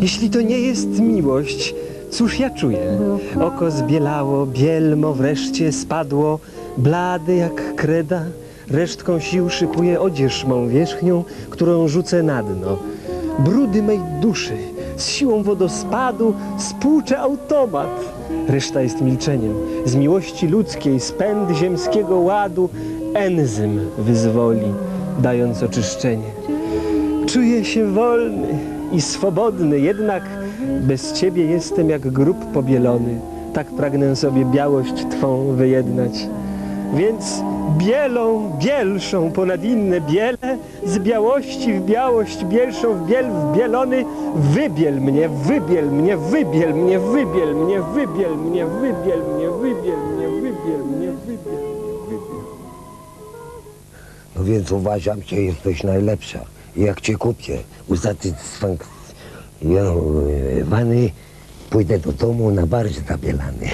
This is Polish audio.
Jeśli to nie jest miłość, cóż ja czuję? Oko zbielało, bielmo wreszcie spadło, blady jak kreda, resztką sił szykuję odzież mą wierzchnią, którą rzucę na dno. Brudy mej duszy, z siłą wodospadu spłucze automat. Reszta jest milczeniem. Z miłości ludzkiej, spęd ziemskiego ładu, enzym wyzwoli, dając oczyszczenie. Czuję się wolny i swobodny, jednak bez ciebie jestem jak grób pobielony. Tak pragnę sobie białość twą wyjednać. Więc bielą, bielszą ponad inne biele, z białości w białość, bielszą w biel, wbielony, wybiel mnie, wybiel mnie, wybiel mnie, wybiel mnie, wybiel mnie, wybiel mnie, wybiel mnie, wybiel mnie, wybiel mnie, wybiel. No więc uważam, że jesteś najlepsza. Jak cię kupię, usatysfakcjonowany, pójdę do domu na barsz zabielany.